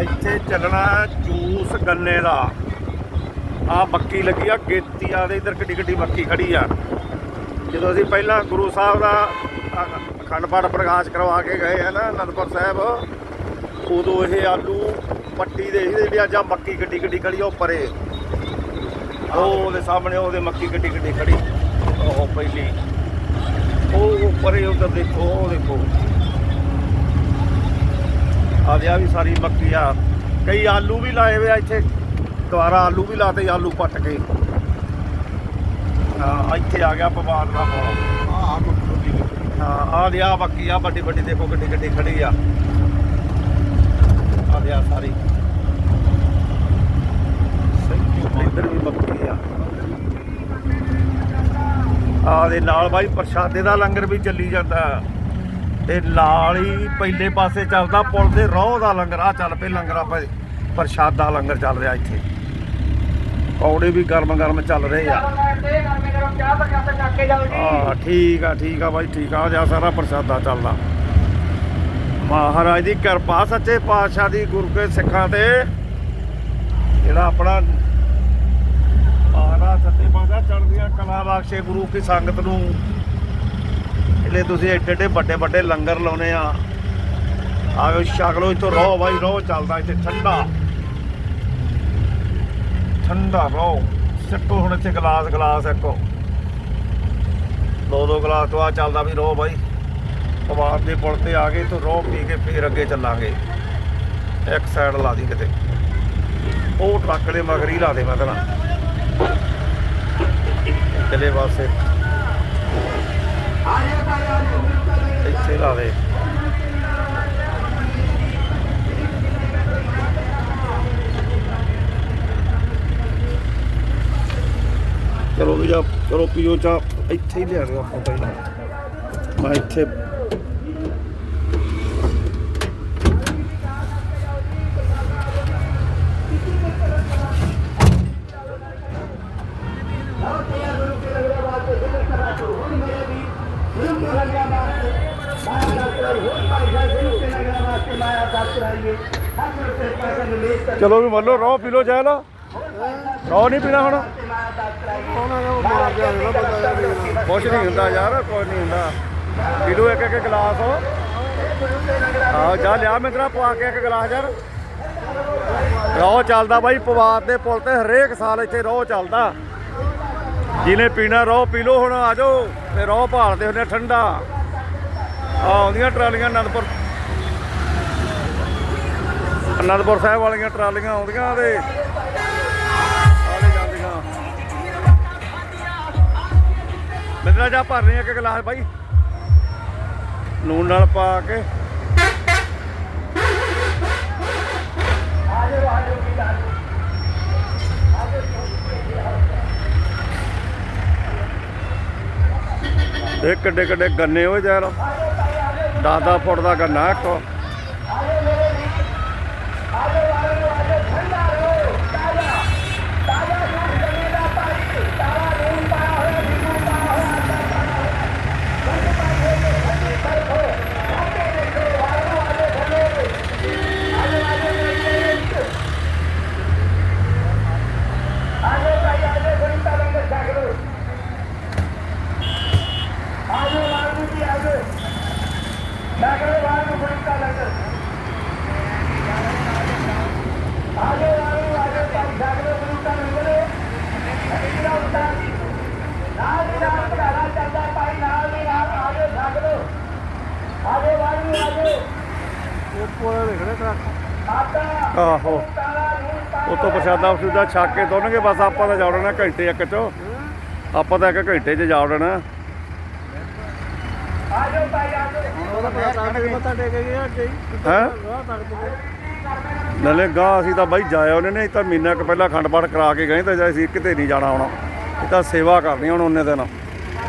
ਇੱਥੇ ਚੱਲਣਾ ਜੂਸ ਗੰਨੇ ਦਾ। ਆ ਮੱਕੀ ਲੱਗੀ ਆ, ਗੇਤੀ ਆ ਦੇ ਇਧਰ ਕਿੱਡੀ ਕਿੱਡੀ ਮੱਕੀ ਖੜੀ ਆ। ਜਦੋਂ ਅਸੀਂ ਪਹਿਲਾਂ ਗੁਰੂ ਸਾਹਿਬ ਦਾ ਅਖੰਡ ਪਾਠ ਪ੍ਰਕਾਸ਼ ਕਰਵਾ ਕੇ ਗਏ ਆ ਨਾ ਅਨੰਦਪੁਰ ਸਾਹਿਬ, ਉਦੋਂ ਇਹ ਆਲੂ ਪੱਟੀ ਦੇ ਇਹਦੇ ਅੱਜ ਆ ਮੱਕੀ ਕਿੱਡੀ ਕਿੱਡੀ ਖੜੀ ਆ ਉਹ ਪਰੇ ਉਹ ਉਹਦੇ ਸਾਹਮਣੇ ਉਹਦੇ ਮੱਕੀ ਕਿੱਡੀ ਕਿੱਡੀ ਖੜੀ। ਉਹ ਪਹਿਲੀ, ਉਹ ਪਰੇ ਉਧਰ ਦੇਖੋ, ਉਹ ਦੇਖੋ। ਆ ਵੀ ਸਾਰੀ ਮੱਕੀ ਆ। ਕਈ ਆਲੂ ਵੀ ਲਾਏ ਹੋਏ ਆ ਇੱਥੇ। ਦੁਬਾਰਾ ਆਲੂ ਵੀ ਲਾਤੇ ਆਲੂ ਪੱਟ ਕੇ। ਹਾਂ ਇੱਥੇ ਆ ਗਿਆ ਪਵਾਰ ਦਾ ਬੱਕਰੀ ਹਾਂ ਆ ਲਿਆ ਮੱਕੀ ਆ ਵੱਡੀ ਵੱਡੀ ਦੇਖੋ ਗੱਡੀ ਗੱਡੀ ਖੜੀ ਆ। ਆ ਲਿਆ ਸਾਰੀ। ਇੱਧਰ ਵੀ ਆ। ਆ ਦੇ ਨਾਲ ਬਾਈ ਪ੍ਰਸ਼ਾਦੇ ਦਾ ਲੰਗਰ ਵੀ ਚੱਲੀ ਜਾਂਦਾ। ਤੇ ਨਾਲ ਪਹਿਲੇ ਪਾਸੇ ਚੱਲਦਾ, ਪੁਲ ਦੇ ਰੋਹ ਦਾ ਲੰਗਰ ਆ ਚੱਲ ਪਏ ਲੰਗਰ ਆਪਾਂ ਪ੍ਰਸ਼ਾਦਾ ਲੰਗਰ ਚੱਲ ਰਿਹਾ ਇੱਥੇ। ਪੌੜੇ ਵੀ ਗਰਮ ਗਰਮ ਚੱਲ ਰਹੇ ਆ। ਹਾਂ ਠੀਕ ਆ ਠੀਕ ਆ ਬਾਈ, ਠੀਕ ਆ ਜਾ ਸਾਰਾ ਪ੍ਰਸ਼ਾਦਾ ਚੱਲਦਾ। ਮਹਾਰਾਜ ਦੀ ਕਿਰਪਾ ਸੱਚੇ ਪਾਤਸ਼ਾਹ ਦੀ ਗੁਰੂ ਕੇ ਸਿੱਖਾਂ ਤੇ। ਜਿਹੜਾ ਆਪਣਾ ਮਹਾਰਾਜ ਸੱਚੇ ਪਾਤਸ਼ਾਹ ਚੜ੍ਹਦੀਆਂ ਕਲਾ ਬਖਸ਼ੇ ਗੁਰੂ ਕੀ ਸੰਗਤ ਨੂੰ। ਇਹਲੇ ਤੁਸੀਂ ਏਡੇ ਏਡੇ ਵੱਡੇ ਵੱਡੇ ਲੰਗਰ ਲਾਉਨੇ ਆ। ਆਇਓ ਛਕ ਲਓ ਇੱਥੋਂ ਰੋ ਬਾਈ, ਰੋ ਚੱਲਦਾ ਇੱਥੇ, ਠੰਡਾ। ਠੰਡਾ ਰੋ। ਸਿੱਟੋ ਹੁਣ ਇੱਥੇ ਗਲਾਸ ਗਲਾਸ ਇੱਕੋ। ਦੋ ਦੋ ਗਲਾਸ ਤੋਂ ਆ ਚੱਲਦਾ ਵੀ ਰੋ ਬਾਈ। ਪਵਾਰ ਦੇ ਪੁਲ ਤੇ ਆ ਗਏ ਤੋਂ ਰੋ ਪੀ ਕੇ ਫੇਰ ਅੱਗੇ ਚੱਲਾਂਗੇ। ਇੱਕ ਸਾਈਡ ਲਾ ਦੀ ਕਿਤੇ। ਉਹ ਟਰੱਕ ਦੇ ਮਗਰ ਹੀ ਲਾ ਦੇ ਮੈਂ ਤੇਰਾ ਕਿਲੇ ਪਾਸੇ। ਇੱਥੇ ਲਾ ਦੇ ਚਲੋ ਵੀ ਜਾ ਚਲੋ ਪੀਓ ਚਾਹ। ਇੱਥੇ ਹੀ ਲਿਆ ਦਿਓ ਆਪਾਂ ਪਹਿਲਾਂ। ਮੈਂ ਇੱਥੇ ਚਲੋ ਵੀ ਮੰਨ ਲਓ ਰੋ ਪੀ ਲੋ ਜਾ ਲਾ ਰੋ ਨਹੀਂ ਪੀਣਾ ਹੁਣ। ਕੁਛ ਨਹੀਂ ਹੁੰਦਾ ਯਾਰ, ਕੁਛ ਨਹੀਂ ਹੁੰਦਾ। ਪੀ ਲਓ ਇੱਕ ਇੱਕ ਗਲਾਸ। ਆ ਜਾ ਲਿਆ ਮੈਂ ਤੇਰਾ ਪਵਾ ਕੇ ਇੱਕ ਗਲਾਸ ਯਾਰ। ਰੋ ਚੱਲਦਾ ਬਾਈ, ਪਵਾਰ ਦੇ ਪੁਲ ਤੇ ਹਰੇਕ ਸਾਲ ਇੱਥੇ ਰੋ ਚੱਲਦਾ। ਜਿਹਨੇ ਪੀਣਾ ਰੋ ਪੀ ਲਓ ਹੁਣ, ਆ ਤੇ ਰੋ ਭਾਲਦੇ ਹੁੰਦੇ ਆ ਠੰਡਾ। ਆ ਆਉਂਦੀਆਂ ਟਰਾਲੀਆਂ ਅਨੰਦਪੁਰ ਅਨੰਦਪੁਰ ਸਾਹਿਬ ਵਾਲੀਆਂ ਟਰਾਲੀਆਂ ਆਉਂਦੀਆਂ ਤੇ ਆਲੇ ਜਾਂਦੀਆਂ। ਮਿੱਤਰਾ ਜਾ ਭਰਨੇ ਇੱਕ ਗਲਾਸ ਬਾਈ। ਲੂਣ ਨਾਲ ਪਾ ਕੇ। ਇਹ ਕਿੱਡੇ ਕਿੱਡੇ ਗੰਨੇ ਹੋਏ ਯਾਰ। 10 ਫੁੱਟ ਦਾ ਗੰਨਾ ਇੱਕ ਉਹ ਕੋਲ ਦੇਖਣੇ ਟਰੱਕ ਆਹੋ ਉਹ ਤੋਂ ਫਸੂਦਾ ਛੱਕ ਕੇ ਦੋਨਗੇ ਬਸ ਆਪਾਂ ਤਾਂ ਜਾੜਨਾ ਘੰਟੇ ਇੱਕ ਚ। ਆਪਾਂ ਤਾਂ ਇੱਕ ਘੰਟੇ ਚ ਜਾੜਨਾ ਹੁਣ ਉਹਦਾ ਪਤਾ ਟਰੱਕ ਦੇ ਮੱਥਾ ਟੇਕ ਗਿਆ ਜੀ ਹੈਂ? ਰਾਹ ਤੱਕ ਤੇ ਨਾਲੇ ਗਾਂ ਅਸੀਂ ਤਾਂ ਬਾਈ ਜਾਇਆ ਉਹਨੇ ਨੇ ਤਾਂ ਮਹੀਨਾ ਕੁ ਪਹਿਲਾਂ ਖੰਡ ਪਾਠ ਕਰਾ ਕੇ ਗਏ ਤੇ ਜੇ ਅਸੀਂ ਕਿਤੇ ਨਹੀਂ ਜਾਣਾ ਹੁਣ। ਇਹ ਤਾਂ ਸੇਵਾ ਕਰਨੀ ਹੁਣ ਉਹਨੇ ਦਿਨ।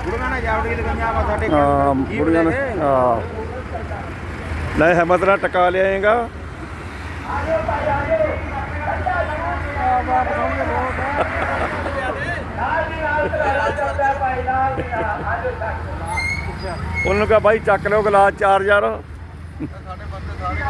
ਗੁਰੂਆਂ ਨੇ ਜਾਵੜੀ ਲਗਾਈਆਂ ਟੇਕ ਹਾਂ ਬੁੜੀਆਂ ਨੇ? ਹਾਂ। ਲੈ ਹਿੰਮਤ ਨਾਲ ਟਕਾ ਲਿਆਏਗਾ। ਉਹਨੂੰ ਕਹਾ ਬਾਈ ਚੱਕ ਲਿਓ ਗਲਾਸ ਚਾਰ ਯਾਰ ਸਾਡੇ ਬੰਦੇ ਸਾਰੇ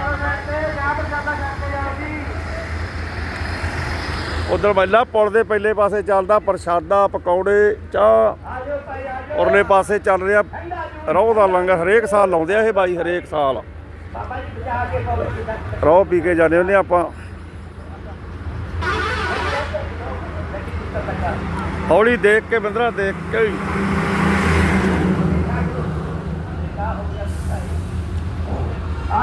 ਉਧਰ ਮਹਿਲਾ ਪੁਲ ਦੇ ਪਹਿਲੇ ਪਾਸੇ ਚੱਲਦਾ, ਪ੍ਰਸ਼ਾਦਾ, ਪਕੌੜੇ, ਚਾਹ। ਉਰਲੇ ਪਾਸੇ ਚੱਲ ਰਿਹਾ। ਰੋਹ ਦਾ ਲੰਗਰ ਹਰੇਕ ਸਾਲ ਲਾਉਂਦੇ ਆ ਇਹ ਬਾਈ, ਹਰੇਕ ਸਾਲ। ਰੋਹ ਪੀ ਕੇ ਜਾਂਦੇ ਹੁੰਦੇ ਆਪਾਂ। ਹੌਲੀ ਦੇਖ ਕੇ ਬੰਦਰਾ ਦੇਖ ਕੇ ਹੀ।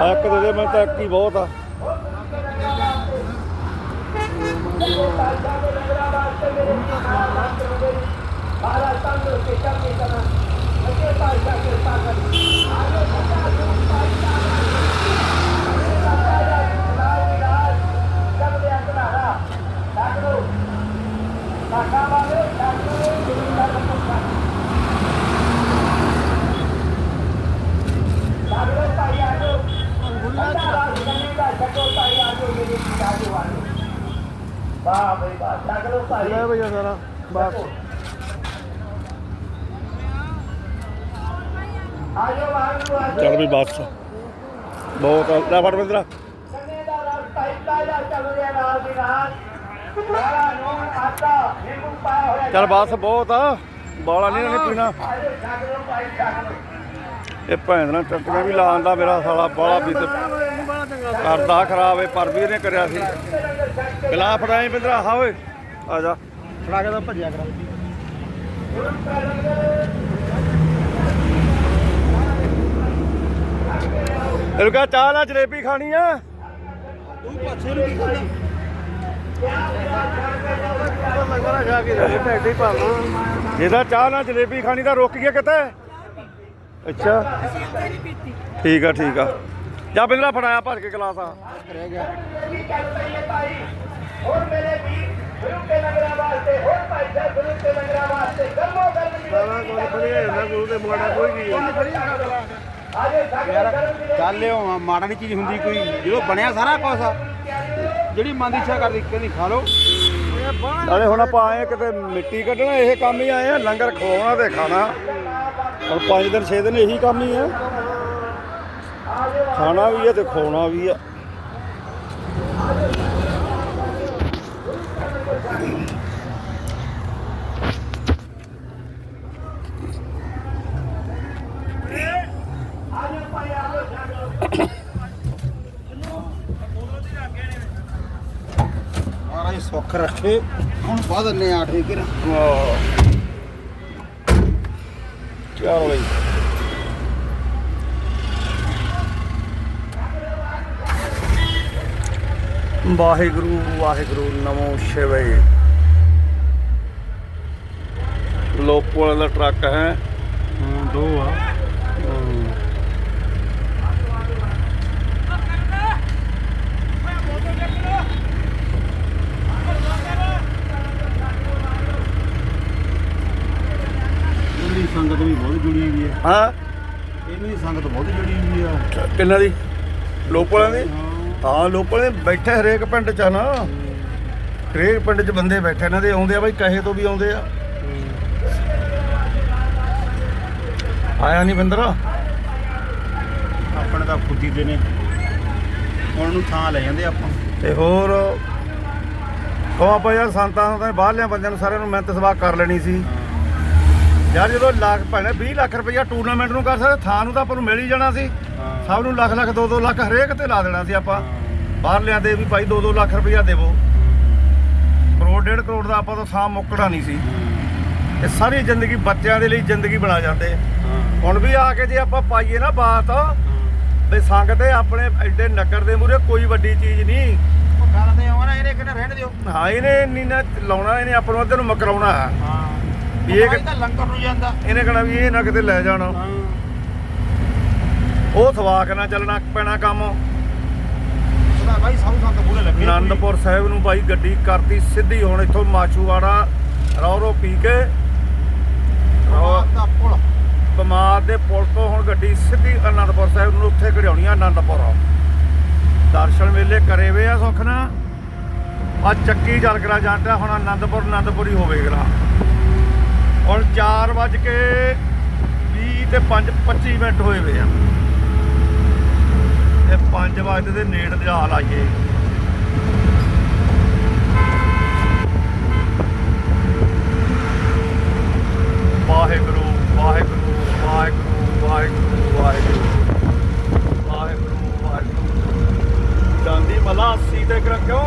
ਇੱਕ ਦੇ ਦੇ, ਮੈਂ ਤਾਂ ਇੱਕ ਹੀ ਬਹੁਤ ਆ ਲੈ ਭਈਆ ਸਾਰਾ ਬਸ ਚੱਲ ਵੀ ਬਸ ਬਹੁਤ ਆ। ਲੈ ਫੜ ਬੰਦਰਾ ਚੱਲ ਬਸ ਬਹੁਤ ਆ। ਬਾਲਾ ਨਹੀਂ ਉਹਨੇ ਪੀਣਾ। ਇਹ ਭੈਣ ਨਾਲ ਟੱਟੀਆਂ ਵੀ ਲਾਉਂਦਾ ਮੇਰਾ ਸਾਲਾ ਬਾਲਾ ਵੀ ਕਰਦਾ ਖਰਾਬ ਇਹ ਪਰ ਵੀ ਇਹਨੇ ਕਰਿਆ ਸੀ। ਗਲਾ ਫੜਾਈ ਬੰਦਰਾ ਹਾਂ ਓਏ ਆ ਜਾ। ਫੜਾ ਕੇ ਤਾਂ ਭੱਜਿਆ ਕਰਾਂ। ਇਹਨੂੰ ਕਹ ਚਾਹ ਨਾਲ ਜਲੇਬੀ ਖਾਣੀ ਆ। ਤੂੰ ਪਾਸੇ ਨੂੰ ਕੀ ਕਰਦਾ ਜਿਹਦਾ ਚਾਹ ਨਾਲ ਜਲੇਬੀ ਖਾਣੀ ਤਾਂ ਰੁਕ ਗਿਆ ਕਿਤੇ? ਅੱਛਾ। ਠੀਕ ਆ ਠੀਕ ਆ। ਜਾ ਬਿੰਦਰਾ ਫੜਾਇਆ ਭਰ ਕੇ ਗਲਾਸ ਆ। ਰਹਿ ਗਿਆ ਸਾਰਾ ਕੁਝ ਵਧੀਆ ਜਾਂਦਾ ਗੁਰੂ ਦੇ ਮਾੜਾ ਕੋਈ ਨਹੀਂ ਯਾਰ ਗੱਲ ਇਹ ਹੋਵਾ ਮਾੜਾ ਨਹੀਂ ਚੀਜ਼ ਹੁੰਦੀ ਕੋਈ, ਜਦੋਂ ਬਣਿਆ ਸਾਰਾ ਕੁਝ ਜਿਹੜੀ ਮਨ ਦੀ ਇੱਛਾ ਕਰਦੀ ਕਹਿੰਦੀ ਖਾ ਲਓ। ਨਾਲੇ ਹੁਣ ਆਪਾਂ ਆਏ ਆ ਕਿਤੇ ਮਿੱਟੀ ਕੱਢਣਾ, ਇਹ ਕੰਮ ਹੀ ਆਏ ਆ, ਲੰਗਰ ਖਵਾਉਣਾ ਤੇ ਖਾਣਾ। ਹੁਣ 5 ਦਿਨ 6 ਦਿਨ ਇਹੀ ਕੰਮ ਹੀ ਆ। ਖਾਣਾ ਵੀ ਹੈ ਤੇ ਖਵਾਉਣਾ ਵੀ ਆ। ਰੱਖੇ ਹੁਣ ਬਾਅਦ ਨੇ ਆ ਠੀਕ ਹੈ ਚਲੋ ਬਈ। ਵਾਹਿਗੁਰੂ ਵਾਹਿਗੁਰੂ ਨਮੋ ਸ਼ਿਵਾਏ ਲੋਪੋਲ ਦਾ ਟਰੱਕ ਹੈ। ਹਾਂ ਦੋ ਆ ਇਹਦੀ ਸੰਗਤ ਵੀ ਬਹੁਤ ਜੁੜੀ ਹੋਈ ਹੈ। ਦੀ ਸੰਗਤ ਬਹੁਤ ਜੁੜੀ ਹੋਈ ਆ। ਕਿੰਨਾ ਦੀ? ਲੋਪੋਲਾਂ ਦੀ? ਹਾਂ। ਲੋਪੋਲੇ ਬੈਠੇ ਹਰੇਕ ਪਿੰਡ ਚ ਆ ਨਾ। ਹਰੇਕ ਪਿੰਡ ਚ ਬੰਦੇ ਬੈਠੇ ਇਹਨਾਂ ਦੇ ਆਉਂਦੇ ਆ ਬਈ ਕਹੇ ਤੋਂ ਵੀ ਆਉਂਦੇ ਆ। ਆਇਆ ਨਹੀਂ ਬੰਦਰਾ? ਆਪਣੇ ਤਾਂ ਖੁੱਦੀ ਦੇ ਨੇ। ਹੁਣ ਨੂੰ ਥਾਂ ਲੈ ਜਾਂਦੇ ਆਪਾਂ। ਤੇ ਹੋਰ ਉਹ ਆਪਾਂ ਯਾਰ ਸੰਤਾਂ ਨੂੰ ਤਾਂ ਬਾਹਰਲਿਆਂ ਬੰਦਿਆਂ ਨੂੰ ਸਾਰਿਆਂ ਨੂੰ ਮਿਹਨਤ ਸਵਾਹ ਕਰ ਲੈਣੀ ਸੀ। ਯਾਰ ਜਦੋਂ ਲੱਖ ਭਾਵੇਂ 20 ਲੱਖ ਰੁਪਈਆ ਟੂਰਨਾਮੈਂਟ ਨੂੰ ਕਰ ਸਕਦੇ ਥਾਂ ਨੂੰ ਤਾਂ ਆਪਾਂ ਨੂੰ ਮਿਲ ਹੀ ਜਾਣਾ ਸੀ। ਸਭ ਨੂੰ ਲੱਖ ਲੱਖ 2-2 ਲੱਖ ਹਰੇਕ ਤੇ ਲਾ ਦੇਣਾ ਸੀ ਆਪਾਂ। ਬਾਹਰਲਿਆਂ ਦੇ ਵੀ ਭਾਈ 2-2 ਲੱਖ ਰੁਪਈਆ ਦੇਵੋ। ਕਰੋੜ ਡੇਢ ਕਰੋੜ ਦਾ ਆਪਾਂ ਤਾਂ ਥਾਂ ਮੁੱਕਣਾ ਨਹੀਂ ਸੀ। ਇਹ ਸਾਰੀ ਜ਼ਿੰਦਗੀ ਬੱਚਿਆਂ ਦੇ ਲਈ ਜ਼ਿੰਦਗੀ ਬਣਾ ਜਾਂਦੇ। ਹੁਣ ਵੀ ਆ ਕੇ ਜੇ ਆਪਾਂ ਪਾਈਏ ਨਾ ਬਾਤ ਵੀ ਸੰਗਤ ਆਪਣੇ ਐਡੇ ਨਗਰ ਦੇ ਮੂਰੇ ਕੋਈ ਵੱਡੀ ਚੀਜ਼ ਨਹੀਂ। ਗੱਲ ਤੇ ਆਉਣਾ ਇਹਨੇ ਕਿਹਨੇ ਰਹਿਣ ਦਿਓ। ਹਾਂ ਇਹਨੇ ਨਹੀਂ ਨਾ ਲਾਉਣਾ ਇਹਨੇ ਆਪਾਂ ਨੂੰ ਅੱਧੇ ਨੂੰ ਮਕਰਾਉਣਾ ਹਾਂ। ਵੀ ਇਹ ਤਾਂ ਲੰਗਰ ਨੂੰ ਜਾਂਦਾ। ਇਹਨੇ ਕਹਣਾ ਵੀ ਇਹ ਨਾ ਕਿਤੇ ਲੈ ਜਾਣਾ। ਉਹ ਸਵਾਕ ਨਾਲ ਚੱਲਣਾ ਪੈਣਾ ਕੰਮ। ਸੰਤ ਪੂਰੇ ਲੱਗੇ ਆਨੰਦਪੁਰ ਸਾਹਿਬ ਨੂੰ ਬਾਈ ਗੱਡੀ ਕਰਤੀ ਸਿੱਧੀ। ਹੁਣ ਇੱਥੋਂ ਮਾਛੂਵਾੜਾ ਰੋ ਰੋ ਪੀ ਕੇ ਬਿਮਾਰ ਦੇ ਪੁਲ ਤੋਂ ਹੁਣ ਗੱਡੀ ਸਿੱਧੀ ਆਨੰਦਪੁਰ ਸਾਹਿਬ ਨੂੰ ਉੱਥੇ ਘੜਿਆਉਣੀ ਆ ਆਨੰਦਪੁਰ ਦਰਸ਼ਨ ਮੇਲੇ ਕਰੇ ਵੇ ਆ ਸੁੱਖ ਨਾ ਆ ਚੱਕੀ ਚੱਲ ਕਰਾ ਜਾਂਦਾ ਹੁਣ ਆਨੰਦਪੁਰ ਆਨੰਦਪੁਰ ਹੀ ਹੋਵੇਗਾ। ਹੁਣ 4 ਵਜ ਕੇ 20 ਤੇ 5 25 ਮਿੰਟ ਹੋਏ ਵੇ ਆ। ਇਹ 5 ਵਜੇ ਦੇ ਨੇੜ ਹਾਲ ਆਈਏ ਵਾਹਿਗੁਰੂ ਵਾਹਿਗੁਰੂ ਵਾਹਿਗੁਰੂ ਵਾਹਿਗੁਰੂ ਵਾਹਿਗੁਰੂ। ਵਾਹਿਗੁਰੂ ਵਾਹਿਗੁਰੂ। ਜਾਂਦੀ ਮਲਾ 80 ਤੇ ਕਿਉਂ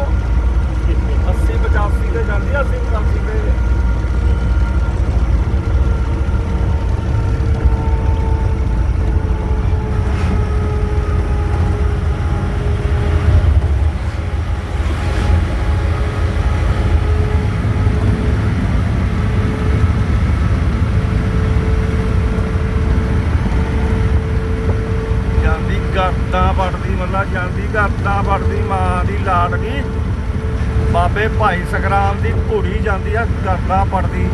80 85 ਤੇ ਜਾਂਦੀ 80 85 ਤੇ। ਗਰਦਾਂ ਪੜਦੀ ਮਾਂ ਦੀ ਲਾਡਲੀ ਬਾਬੇ ਭਾਈ ਸੰਗਰਾਮ ਦੀ ਘੋੜੀ ਜਾਂਦੀ ਆ ਗਰਦਾਂ ਪੜਦੀ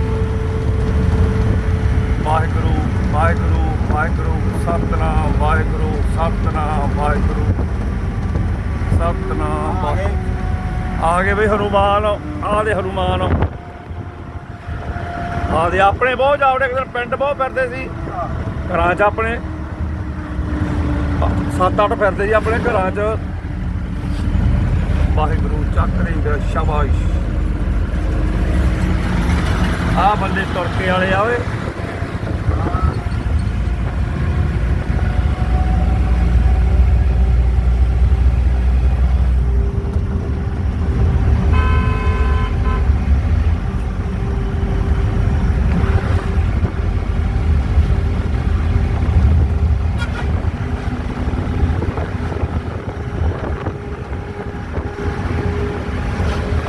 ਵਾਹਿਗੁਰੂ ਵਾਹਿਗੁਰੂ ਵਾਹਿਗੁਰੂ ਸਤਨਾਮ ਵਾਹਿਗੁਰੂ ਸਤਨਾਮ ਵਾਹਿਗੁਰੂ। ਸਤਨਾਮ ਆ ਗਏ। ਵਾਹਿਗੁਰੂ। ਆ ਗਏ ਬਈ ਹਨੂਮਾਨ ਆ ਦੇ ਹਨੂਮਾਨ। ਆ ਦੇ ਆਪਣੇ ਬਹੁਤ ਜਾਵੜੇ ਇੱਕ ਦਿਨ ਪਿੰਡ ਬਹੁਤ ਫਿਰਦੇ ਸੀ। ਘਰਾਂ 'ਚ ਆਪਣੇ। ਸੱਤ ਅੱਠ ਫਿਰਦੇ ਜੀ ਆਪਣੇ ਘਰਾਂ 'ਚ। ਵਾਹਿਗੁਰੂ ਚੱਕ ਰਿੰਗ ਸ਼ਾਬਾਸ਼। ਆ ਬੰਦੇ ਤੁਰਕੇ ਵਾਲੇ ਆਵੇ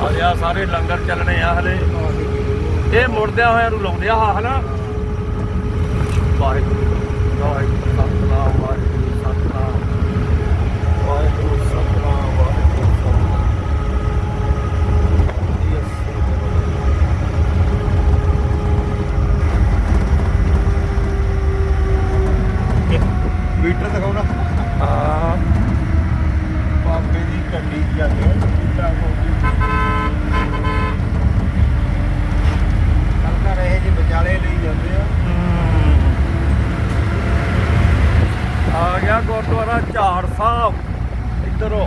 ਆ ਜਾ ਸਾਰੇ ਲੰਗਰ ਚੱਲਣੇ ਆ ਹਲੇ। ਇਹ ਮੁੜਦਿਆਂ ਹੋਇਆ ਨੂੰ ਲਾਉਂਦੇ ਆ ਆਹ ਹਨਾ। ਵਾਹਿਗੁਰੂ ਸਤਨਾਮ ਵਾਹਿਗੁਰੂ ਸਤਨਾਮ ਵਾਹਿਗੁਰੂ ਸਤਨਾਮ ਵਾਹਿਗੁਰੂ ਸਤਨਾਮ ਮੀਟਰ ਦਿਖਾਉਣਾ ਹਾਂ ਬਾਬੇ ਦੀ ਗੱਡੀ ਜਾਂਦੇ ਮੀਟਰ ਹਲਕਾ ਰਹੇ ਜੀ ਵਿਚਾਲੇ ਲਈ ਜਾਂਦੇ ਆ ਆ ਗਿਆ ਗੁਰਦੁਆਰਾ ਝਾੜ ਸਾਹਿਬ ਇੱਧਰੋਂ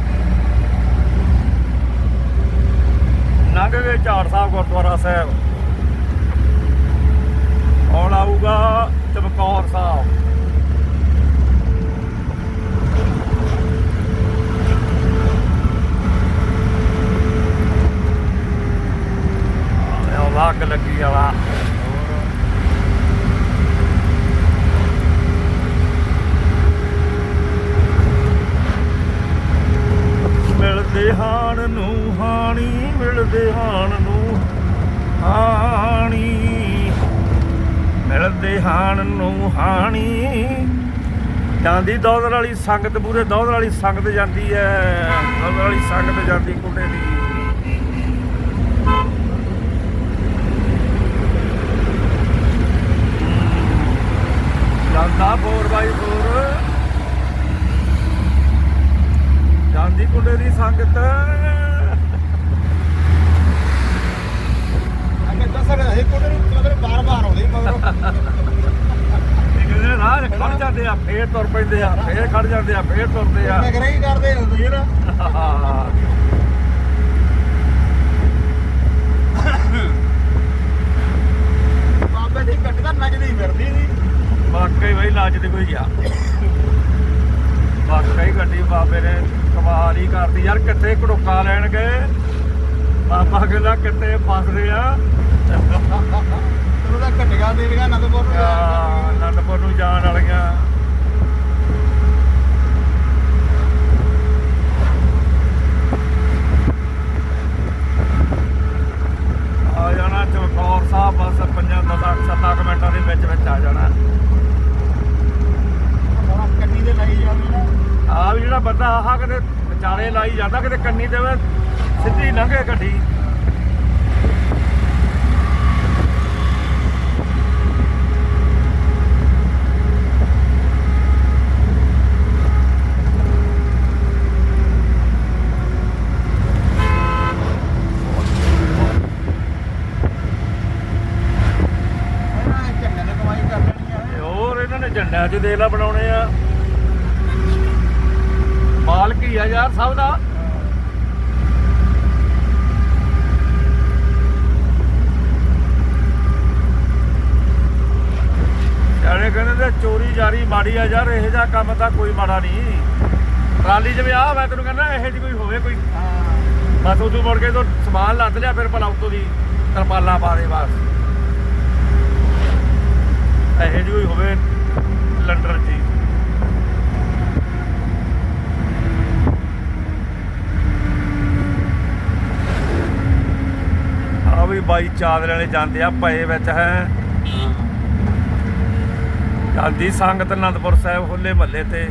ਲੰਘ ਗਏ ਝਾੜ ਸਾਹਿਬ ਗੁਰਦੁਆਰਾ ਸਾਹਿਬ ਹੁਣ ਆਊਗਾ ਚਮਕੌਰ ਸਾਹਿਬ ਆਹ ਲੱਗ ਲੱਗੀ ਵਾਲਾ ਮਿਲਦੇ ਹਾਣ ਨੂੰ ਹਾਣੀ ਮਿਲਦੇ ਹਾਣ ਨੂੰ ਹਾਣੀ। ਮਿਲਦੇ ਹਾਣ ਨੂੰ ਹਾਣੀ। ਜਾਂਦੀ ਦੌਦਰ ਵਾਲੀ ਸੰਗਤ ਪੂਰੇ ਦੌਦਰ ਵਾਲੀ ਸੰਗਤ ਜਾਂਦੀ ਐ। ਦੌਦਰ ਵਾਲੀ ਸੰਗਤ ਜਾਂਦੀ ਕੁੰਡੇ ਦੀ। ਜਾਂਦਾ 4x4 ਜਾਂਦੀ ਕੁੰਡੇ ਦੀ ਸੰਗਤ। ਅੱਗੇ ਦੱਸਣ ਅਸੀਂ ਕੋਲ ਨੂੰ ਮਗਰ ਬਾਰ ਬਾਰ ਆਉਂਦੇ ਸੀ ਮਗਰੋਂ। ਇੱਕ ਦਿਨ ਰਾਹ 'ਚ ਖੜ ਜਾਂਦੇ ਆ ਫੇਰ ਤੁਰ ਪੈਂਦੇ ਆ ਫੇਰ ਖੜ ਜਾਂਦੇ ਆ ਫੇਰ ਤੁਰਦੇ ਆ। ਮਗਰ ਹੀ ਕਰਦੇ ਹੁੰਦੇ ਨਾ। ਬਾਬੇ ਦੀ ਤਾਂ ਨੱਚਦੀ ਫਿਰਦੀ ਸੀ। ਵਾਕਈ ਬਈ ਕੋਈ ਆ। ਵਾਕਈ ਗੱਡੀ ਬਾਬੇ ਨੇ ਕਮਾਲ ਹੀ ਕਰਦੀ ਯਾਰ ਕਿੱਥੇ ਘੜੋਕਾ ਲੈਣ ਗਏ ਬਾਬਾ ਕਹਿੰਦਾ ਕਿੱਥੇ ਫਸਦੇ ਆ? ਉਹਦਾ ਘਟੀਆਂ ਦੇਵੀਆਂ ਅਨੰਦਪੁਰ ਨੂੰ ਜਾ ਆ, ਅਨੰਦਪੁਰ ਨੂੰ ਜਾਣ ਵਾਲੀਆਂ। ਆ ਜਾਣਾ ਚਮਕੌਰ ਸਾਹਿਬ ਬਸ ਪੰਜਾਂ ਦਸਾਂ ਸੱਤਾਂ ਕੁ ਮਿੰਟਾਂ ਦੇ ਵਿੱਚ ਵਿੱਚ ਆ ਜਾਣਾ। ਕੱਟੀ ਦੇ ਲਈ ਨਾ ਆ ਵੀ ਜਿਹੜਾ ਬੰਦਾ ਆਹ ਕਿਤੇ ਵਿਚਾਲੇ ਲਾਈ ਜਾਂਦਾ ਕਿਤੇ ਕੰਨੀ ਦੇਵੇ ਸਿੱਧੀ ਲੰਘੇ ਗੱਡੀ। ਝੰਡੇ 'ਚ ਦੇਖ ਲਾ ਬਣਾਉਣੇ ਆ। ਮਾਲਕੀ ਆ ਯਾਰ ਸਭ ਦਾ? ਜਾਣੇ ਕਹਿੰਦੇ ਤੇ ਚੋਰੀ ਜਾਰੀ ਮਾੜੀ ਆ ਯਾਰ ਇਹ ਜਿਹਾ ਕੰਮ ਤਾਂ ਕੋਈ ਮਾੜਾ ਨਹੀਂ। ਟਰਾਲੀ ਜਿਵੇਂ ਆ ਮੈਂ ਤੈਨੂੰ ਕਹਿੰਦਾ ਇਹੋ ਜਿਹੀ ਕੋਈ ਹੋਵੇ ਕੋਈ। ਬਸ ਉਦੋਂ ਮੁੜ ਕੇ ਤੋਂ ਸਮਾਨ ਲੱਦ ਲਿਆ ਫਿਰ ਭਲਾ ਉੱਤੋਂ ਦੀ ਤਰਪਾਲਾਂ ਪਾ ਦੇ ਬਸ। ਇਹੋ ਜਿਹੀ ਕੋਈ ਹੋਵੇ ਲੰਡਰ ਜੀ ਆ ਵੀ ਬਾਈ ਚਾਦਰੇ ਵਾਲੇ ਜਾਂਦੇ ਆ ਪਏ ਵਿੱਚ ਹੈ। ਜਾਂਦੀ ਸੰਗਤ ਅਨੰਦਪੁਰ ਸਾਹਿਬ ਹੋਲੇ ਮਹੱਲੇ ਤੇ।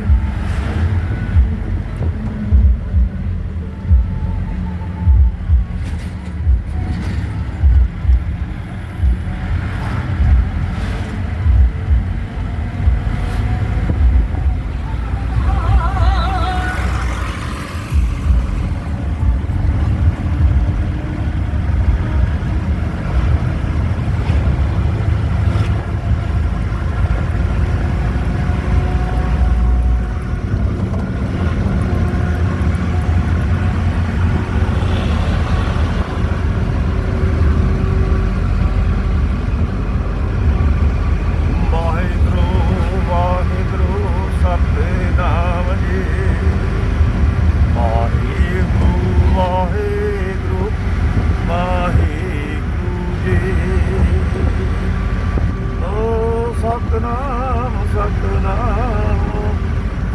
ਸਤਨਾਮ ਸਤਨਾਮ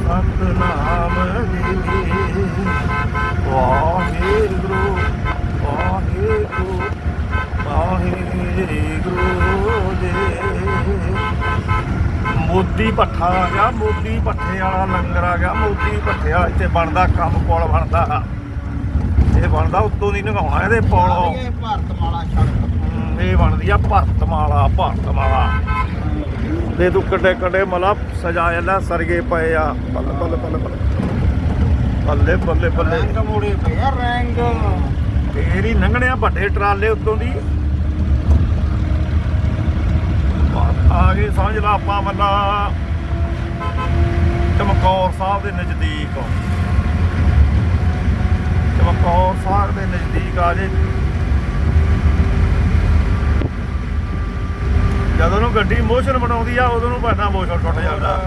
ਸਤਨਾਮ। ਜੀ ਵਾਹਿਗੁਰੂ ਵਾਹਿਗੁਰੂ ਵਾਹਿਗੁਰੂ ਜੀ। ਮੋਦੀ ਭੱਠਾ ਆ ਗਿਆ ਮੋਦੀ ਭੱਠੇ ਵਾਲਾ ਲੰਗਰ ਆ ਗਿਆ ਮੋਦੀ ਭੱਠੇ ਵਾਲਾ ਇੱਥੇ ਬਣਦਾ ਕੰਮ ਪੁਲ ਬਣਦਾ। ਇਹ ਬਣਦਾ ਉੱਤੋਂ ਦੀ ਨਗਾਉਣਾ ਇਹਦੇ ਪੁਲ ਇਹ ਭਾਰਤ ਮਾਲਾ ਸੜਕ ਇਹ ਬਣਦੀ ਆ ਭਰਤਮਾਲਾ ਭਰਤਮਾਲਾ। ਦੇ ਤੂੰ ਕੱਡੇ ਕੱਡੇ ਮਲਾ ਸਜਾਇਆ ਲੈ ਸਰਗੇ ਪਏ ਆ। ਬੱਲੇ ਬੱਲੇ ਬੱਲੇ ਬੱਲੇ ਬੱਲੇ ਬੱਲੇ ਬੱਲੇ ਰੰਗ ਮੋੜੇ ਪਏ ਆ ਰੰਗ। ਹੀ ਲੰਘਣਿਆ ਵੱਡੇ ਟਰਾਲੇ ਉੱਤੋਂ ਦੀ। ਆ ਗਏ ਸਮਝ ਲਾ ਆਪਾਂ ਮੱਲਾ ਚਮਕੌਰ ਸਾਹਿਬ ਦੇ ਨਜ਼ਦੀਕ। ਚਮਕੌਰ ਸਾਹਿਬ ਦੇ ਨਜ਼ਦੀਕ ਆ ਜੇ। ਜਦੋਂ ਨੂੰ ਗੱਡੀ ਮੋਸ਼ਨ ਬਣਾਉਂਦੀ ਆ ਉਦੋਂ ਨੂੰ ਭਾਣਾ ਮੋਸ਼ਨ ਟੁੱਟ ਜਾਂਦਾ।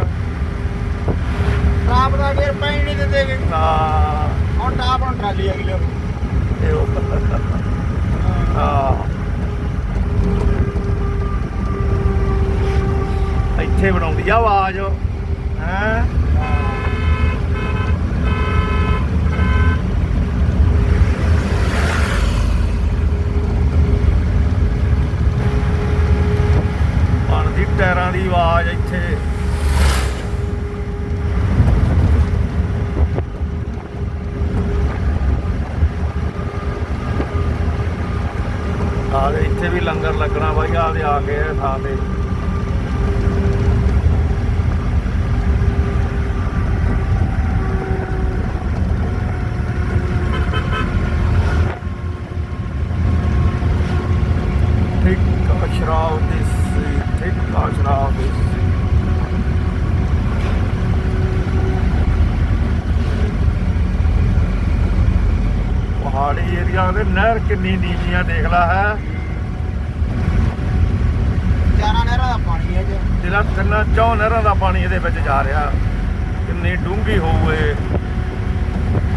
ਟਾਪ ਦਾ ਗੇਰ ਪੈਣ ਨਹੀਂ ਦਿੰਦੇ। ਹਾਂ। ਹੁਣ ਟਾਪ ਹੁਣ ਟਰਾਲੀ ਅਗਲੀ ਇਹ ਉਹ ਹਾਂ। ਇੱਥੇ ਬਣਾਉਂਦੀ ਆ ਆਵਾਜ਼। ਹੈ? ਬਣਦੀ ਟਾਇਰਾਂ ਦੀ ਆਵਾਜ਼ ਇੱਥੇ। ਆ ਇੱਥੇ ਵੀ ਲੰਗਰ ਲੱਗਣਾ ਬਾਈ ਆ ਦੇ ਆ ਕੇ ਥਾਂ ਤੇ ਠੇਕਾ ਸ਼ਰਾਬ ਦੇਸੀ ਠੇਕਾ ਸ਼ਰਾਬ ਦੇਸੀ ਪਹਾੜੀ ਏਰੀਆ ਦੇ ਨਹਿਰ ਕਿੰਨੀ ਨੀਵੀਆਂ ਦੇਖ ਲਾ ਹੈ। ਚਾਰਾਂ ਨਹਿਰਾਂ ਦਾ ਪਾਣੀ ਹੈ ਜੀ। ਜਿਹੜਾ ਤਿੰਨਾਂ ਚੌ ਨਹਿਰਾਂ ਦਾ ਪਾਣੀ ਇਹਦੇ ਵਿੱਚ ਜਾ ਰਿਹਾ। ਕਿੰਨੀ ਡੂੰਘੀ ਹੋਊ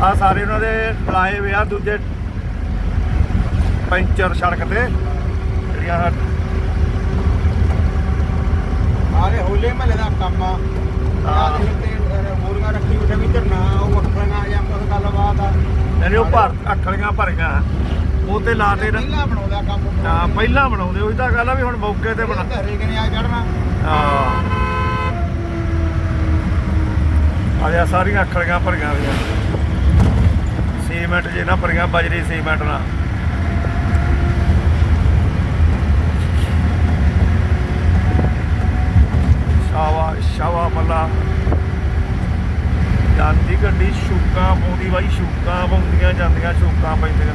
ਆ ਸਾਰੇ ਉਹਨਾਂ ਦੇ ਲਾਏ ਹੋਏ ਆ ਦੂਜੇ ਪੈਂਚਰ ਸੜਕ ਤੇ। ਜਿਹੜੀਆਂ ਆਰੇ ਹੋਲੇ ਮਹੱਲੇ ਦਾ ਕੰਮ ਆ। ਆਹ ਤੇ ਮੋਰੀਆਂ ਰੱਖੀ ਉੱਥੇ ਵੀ ਧਰਨਾ ਉਹ ਮੱਖਣਾ ਜਾਂ ਕੁਝ ਗੱਲਬਾਤ ਆ। ਯਾਨੀ ਉਹ ਭਰ ਅੱਖਲੀਆਂ ਭਰੀਆਂ। ਉਹ ਤੇ ਲਾ ਤੇ ਨਾ। ਪਹਿਲਾਂ ਬਣਾਉਂਦਾ ਕੰਮ ਹਾਂ, ਪਹਿਲਾਂ ਬਣਾਉਂਦੇ ਉਹੀ ਤਾਂ ਗੱਲ ਆ ਵੀ ਹੁਣ ਮੌਕੇ ਤੇ ਬਣਾ ਘਰੇ ਕਿਨੇ ਆ ਚੜਨਾ ਹਾਂ। ਆਇਆ ਸਾਰੀਆਂ ਅੱਖਲੀਆਂ ਭਰੀਆਂ ਹੋਈਆਂ। ਸੀਮੈਂਟ ਜੇ ਨਾ ਭਰੀਆਂ ਬਜਰੀ ਸੀਮੈਂਟ ਨਾਲ ਸ਼ਾਵਾ ਸ਼ਾਵਾ ਮੱਲਾ ਜਾਂਦੀ ਗੱਡੀ ਸ਼ੂਕਾਂ ਪਾਉਂਦੀ ਬਾਈ ਸ਼ੂਕਾਂ ਪਾਉਂਦੀਆਂ ਜਾਂਦੀਆਂ ਸ਼ੂਕਾਂ ਪੈਂਦੀਆਂ।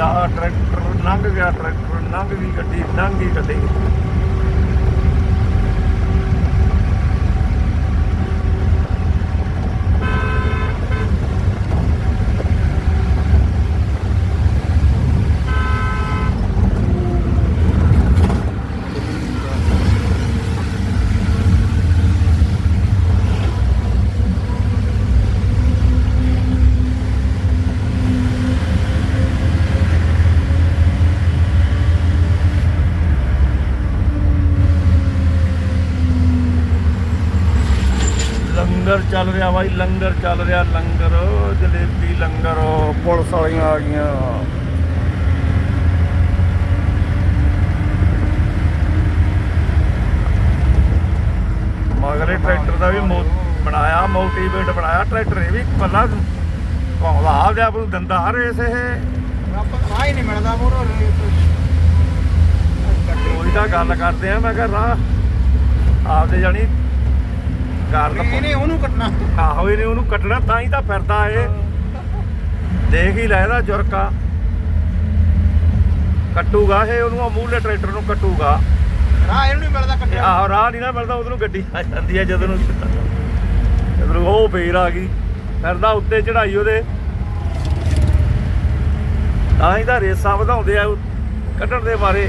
ਯਾ ਟਰੈਕਟਰ ਲੰਘ ਗਿਆ ਟਰੈਕਟਰ ਲੰਘ ਗਈ ਗੱਡੀ ਲੰਘ ਗਈ ਗੱਡੀ। ਲੰਗਰ ਚੱਲ ਰਿਹਾ ਬਾਈ, ਲੰਗਰ ਚੱਲ ਰਿਹਾ, ਲੰਗਰ, ਜਲੇਬੀ, ਲੰਗਰ, ਪੁਲਿਸ ਵਾਲੀਆਂ ਆ ਗਈਆਂ। ਮਗਰੇ ਟਰੈਕਟਰ ਦਾ ਵੀ ਮੋ- ਬਣਾਇਆ, ਮੋਟੀਵੇਟ ਬਣਾਇਆ, ਟਰੈਕਟਰ ਇਹ ਵੀ ਪੱਲਾ ਘੁੰਮਦਾ ਆਪਦੇ ਆਪ ਨੂੰ ਦਿੰਦਾ ਰੇਸ ਇਹ। ਆਪਾਂ ਹੀ ਨਹੀਂ ਮਿਲਦਾ ਮੋਰੋ ਉਹੀ ਤਾਂ ਗੱਲ ਕਰਦੇ ਆ, ਮੈਂ ਕਿਹਾ ਰਾਹ ਆਪਦੇ ਜਾਣੀ ਕਾਰਨ ਇਹਨੇ ਉਹਨੂੰ ਕੱਟਣਾ। ਆਹੋ ਇਹਨੇ ਉਹਨੂੰ ਕੱਟਣਾ ਤਾਂ ਹੀ ਤਾਂ ਫਿਰਦਾ ਇਹ। ਦੇਖ ਹੀ ਲੈ ਇਹਦਾ ਜੁਰਕਾ। ਕੱਟੂਗਾ ਇਹ ਉਹਨੂੰ ਅਮੂਲੇ ਟਰੈਕਟਰ ਨੂੰ ਕੱਟੂਗਾ। ਰਾਹ ਇਹਨੂੰ ਨਹੀਂ ਮਿਲਦਾ ਕੱਟਿਆ। ਆਹੋ ਰਾਹ ਨਹੀਂ ਨਾ ਮਿਲਦਾ ਨੂੰ ਗੱਡੀ ਆ ਜਾਂਦੀ ਹੈ ਜਦੋਂ ਨੂੰ ਜਦੋਂ ਉਹ ਫੇਰ ਆ ਗਈ ਫਿਰਦਾ ਉੱਤੇ ਚੜਾਈ ਉਹਦੇ। ਤਾਂ ਹੀ ਤਾਂ ਰੇਸਾਂ ਵਧਾਉਂਦੇ ਆ ਕੱਢਣ ਦੇ ਮਾਰੇ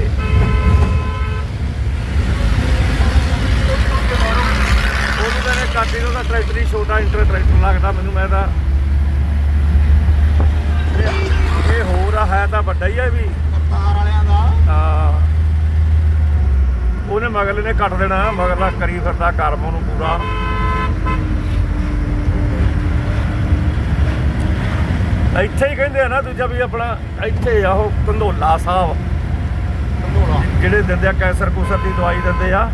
ਉਹਨੂੰ ਮੈਨੇ ਕਾਟੀ ਨੂੰ ਦਾ ਟਰੈਕਟਰ ਹੀ ਛੋਟਾ ਇੰਟਰ ਟਰੈਕਟਰ ਲੱਗਦਾ ਮੈਨੂੰ ਮੈਂ ਤਾਂ। ਇਹ- ਇਹ ਹੋਰ ਆ ਹੈ ਤਾਂ ਵੱਡਾ ਹੀ ਆ ਇਹ ਵੀ। ਕਰਤਾਰ ਵਾਲਿਆਂ ਦਾ। ਹਾਂ। ਉਹਨੇ ਮਗਲੇ ਨੇ ਕੱਟ ਦੇਣਾ ਮਗਰਲਾ ਕਰੀ ਫਿਰਦਾ ਕਰਮ ਉਹਨੂੰ ਪੂਰਾ। ਇੱਥੇ ਹੀ ਕਹਿੰਦੇ ਆ ਨਾ ਦੂਜਾ ਵੀ ਆਪਣਾ ਇੱਥੇ ਆ ਉਹ ਕੰਧੋਲਾ ਸਾਹਿਬ। ਕੰਦੋਲਾ ਜਿਹੜੇ ਦਿੰਦੇ ਆ ਕੈਂਸਰ ਕੁਸਰ ਦੀ ਦਵਾਈ ਦਿੰਦੇ ਆ।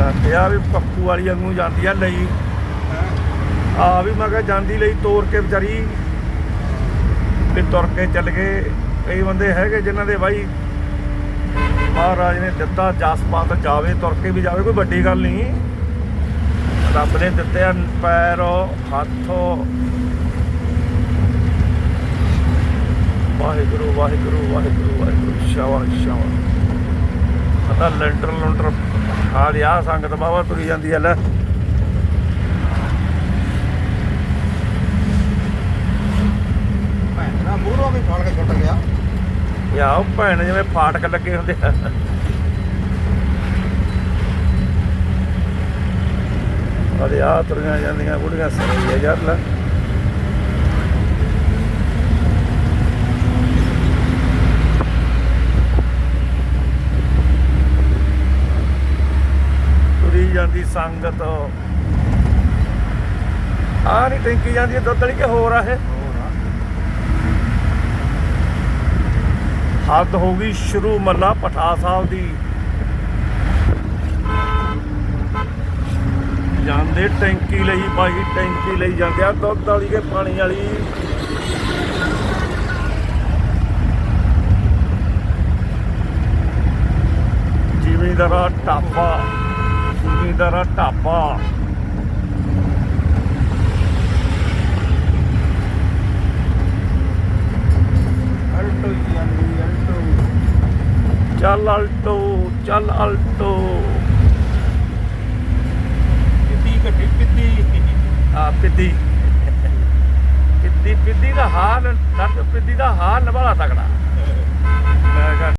ਜਾਂਦੇ ਆ ਵੀ ਪੱਪੂ ਵਾਲੀ ਵਾਂਗੂ ਜਾਂਦੀ ਆ ਲਈ ਆ ਵੀ ਮੈਂ ਕਿਹਾ ਜਾਂਦੀ ਲਈ ਤੋੜ ਕੇ ਵਿਚਾਰੀ ਵੀ ਤੁਰ ਕੇ ਚੱਲ ਗਏ। ਕਈ ਬੰਦੇ ਹੈਗੇ ਜਿਨ੍ਹਾਂ ਦੇ ਬਾਈ ਮਹਾਰਾਜ ਨੇ ਦਿੱਤਾ ਜਸਪਾਤ ਜਾਵੇ ਤੁਰ ਕੇ ਵੀ ਜਾਵੇ ਕੋਈ ਵੱਡੀ ਗੱਲ ਨਹੀਂ। ਰੱਬ ਨੇ ਦਿੱਤੇ ਆ ਪੈਰ ਹੱਥ। ਵਾਹਿਗੁਰੂ ਵਾਹਿਗੁਰੂ ਵਾਹਿਗੁਰੂ ਵਾਹਿਗੁਰੂ ਸ਼ਾਬਾਸ਼ ਸ਼ਾਬਾਸ਼। ਪਤਾ ਲੈਂਟਰ ਲੁੰਟਰ ਆ ਲਿਆ ਸੰਗਤ ਬਾਬਾ ਤੁਰੀ ਜਾਂਦੀ ਐ ਲੈ। ਭੈਣ ਮੂਹਰੋਂ ਵੀ ਫੜ ਕੇ ਛੁੱਟ ਗਿਆ। ਯਾ ਉਹ ਭੈਣ ਜਿਵੇਂ ਫਾਟਕ ਲੱਗੇ ਹੁੰਦੇ ਆ। ਅਰੇ ਆ ਤੁਰੀਆਂ ਜਾਂਦੀਆਂ ਬੁੜੀਆਂ ਸਹੀ ਆ ਯਾਰ ਲੈ। ਤੁਰੀ ਸੰਗਤ। ਆ ਨਹੀਂ ਟੈਂਕੀ ਜਾਂਦੀ ਹੈ ਦੁੱਧ ਵਾਲੀ ਕਿ ਹੋਰ ਆ ਇਹ? ਹੱਦ ਹੋ ਗਈ ਸ਼ੁਰੂ ਮੱਲਾ ਪਠਾ ਸਾਹਿਬ ਦੀ। ਜਾਂਦੇ ਟੈਂਕੀ ਲਈ, ਬਾਈ ਟੈਂਕੀ ਲਈ ਜਾਂਦੇ ਆ, ਦੁੱਧ ਵਾਲੀ ਕੇ ਪਾਣੀ ਵਾਲੀ। ਜ਼ਿਮੀਂਦਾਰਾ ਢਾਬਾ ਜ਼ਿਮੀਂਦਾਰਾ ਢਾਬਾ। ਅਲਟੋ ਹੀ ਜਾਂਦੀ ਅਲਟੋ। ਚੱਲ ਅਲਟੋ ਚੱਲ ਅਲਟੋ। ਕਿੱਦੀ ਘੱਟੀ ਪਿੱਦੀ ਆ ਪਿੱਦੀ। ਪਿੱਦੀ ਪਿੱਦੀ ਦਾ ਹਾਲ ਨੱਟ ਪਿੱਦੀ ਦਾ ਹਾਲ ਨਵਾਲਾ ਤਕੜਾ। ਮੈਂ